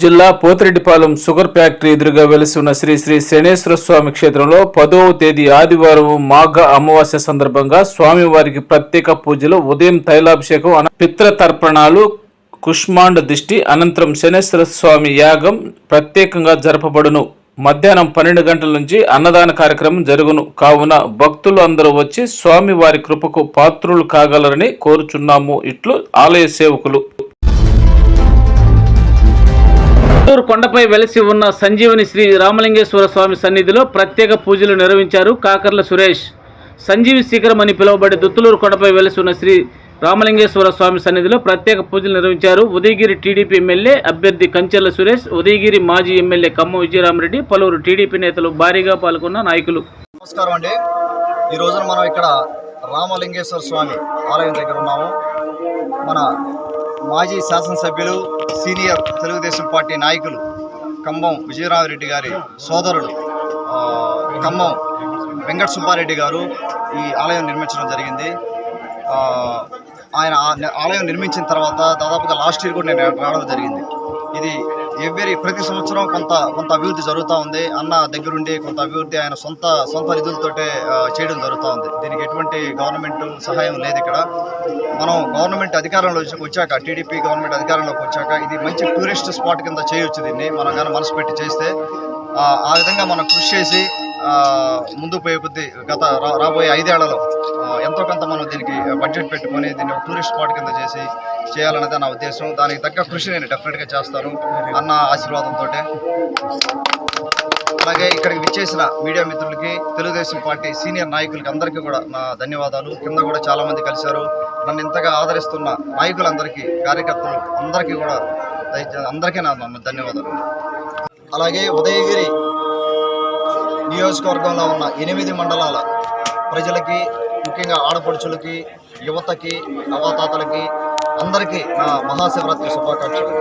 జిల్లా Pothireddipalem sugar factory ఎదురుగా వెలిసి ఉన్న శ్రీ శ్రీ శనేశ్వర స్వామి క్షేత్రంలో పదవ తేదీ ఆదివారం మాఘ అమావాస్య సందర్భంగా స్వామివారికి ప్రత్యేక పూజలు ఉదయం తైలాభిషేకం అన- పిత్ర తర్పణాలు కుష్మాండ దిష్టి అనంతరం శనేశ్వర స్వామి యాగం ప్రత్యేకంగా జరపబడును. మధ్యాహ్నం పన్నెండు గంటల నుంచి అన్నదాన కార్యక్రమం జరుగును. కావున భక్తులు అందరూ వచ్చి స్వామి వారి కృపకు పాత్రులు కాగలరని కోరుచున్నాము. ఇట్లు ఆలయ సేవకులు. గుంటూరు కొండపై వెలసి ఉన్న సంజీవని శ్రీ రామలింగేశ్వర స్వామి సన్నిధిలో ప్రత్యేక పూజలు నిర్వహించారు కాకర్ల సురేష్. సంజీవి శిఖరం అని పిలువబడే దుత్తులూరు కొండపై వెలసి ఉన్న శ్రీ రామలింగేశ్వర స్వామి సన్నిధిలో ప్రత్యేక పూజలు నిర్వహించారు. ఉదయగిరి టీడీపీ ఎమ్మెల్యే అభ్యర్థి కంచెల సురేష్ ఉదయగిరి మాజీ ఎమ్మెల్యే కమ్మ విజయరామరెడ్డి పలువురు టీడీపీ నేతలు భారీగా పాల్గొన్న నాయకులు. నమస్కారం అండి. ఈ రోజున మనం ఇక్కడ రామలింగేశ్వర స్వామి ఆలయం దగ్గర ఉన్నాము. మన మాజీ శాసనసభ్యులు సీనియర్ తెలుగుదేశం పార్టీ నాయకులు ఖమ్మం విజయరామరెడ్డి గారి సోదరుడు ఖమ్మం వెంకట సుబ్బారెడ్డి గారు ఈ ఆలయం నిర్మించడం జరిగింది. ఆయన ఆలయం నిర్మించిన తర్వాత దాదాపుగా లాస్ట్ ఇయర్ కూడా నేను రావడం జరిగింది. ఇది ఎవ్రీ ప్రతి సంవత్సరం కొంత కొంత అభివృద్ధి జరుగుతూ ఉంది. అన్న దగ్గరుండి కొంత అభివృద్ధి ఆయన సొంత సొంత నిధులతోటే చేయడం జరుగుతూ ఉంది. దీనికి ఎటువంటి గవర్నమెంట్ సహాయం లేదు ఇక్కడ. మనం గవర్నమెంట్ అధికారంలో వచ్చాక టీడీపీ గవర్నమెంట్ అధికారంలోకి వచ్చాక ఇది మంచి టూరిస్ట్ స్పాట్ కింద చేయొచ్చు దీన్ని. మనం కానీ మనసు పెట్టి చేస్తే ఆ విధంగా మనం కృషి చేసి ముందు పోయే కొద్దీ గత రా- రాబోయే ఐదేళ్ళలో ఎంతో కొంత మనం దీనికి బడ్జెట్ పెట్టుకొని దీన్ని ఒక టూరిస్ట్ స్పాట్ కింద చేసి చేయాలనేది నా ఉద్దేశం. దానికి తగ్గ కృషి నేను డెఫినెట్గా చేస్తాను అన్న ఆశీర్వాదంతో అలాగే ఇక్కడికి విచ్చేసిన మీడియా మిత్రులకి తెలుగుదేశం పార్టీ సీనియర్ నాయకులకి అందరికీ కూడా నా ధన్యవాదాలు. కింద కూడా చాలామంది కలిశారు. నన్ను ఇంతగా ఆదరిస్తున్న నాయకులందరికీ కార్యకర్తలు అందరికీ కూడా అందరికీ నా నా ధన్యవాదాలు. అలాగే ఉదయగిరి నియోజకవర్గంలో ఉన్న ఎనిమిది మండలాల ప్రజలకి ముఖ్యంగా ఆడపడుచులకి యువతకి నవతాతలకి అందరికీ నా మహాశివరాత్రి శుభాకాంక్షలు.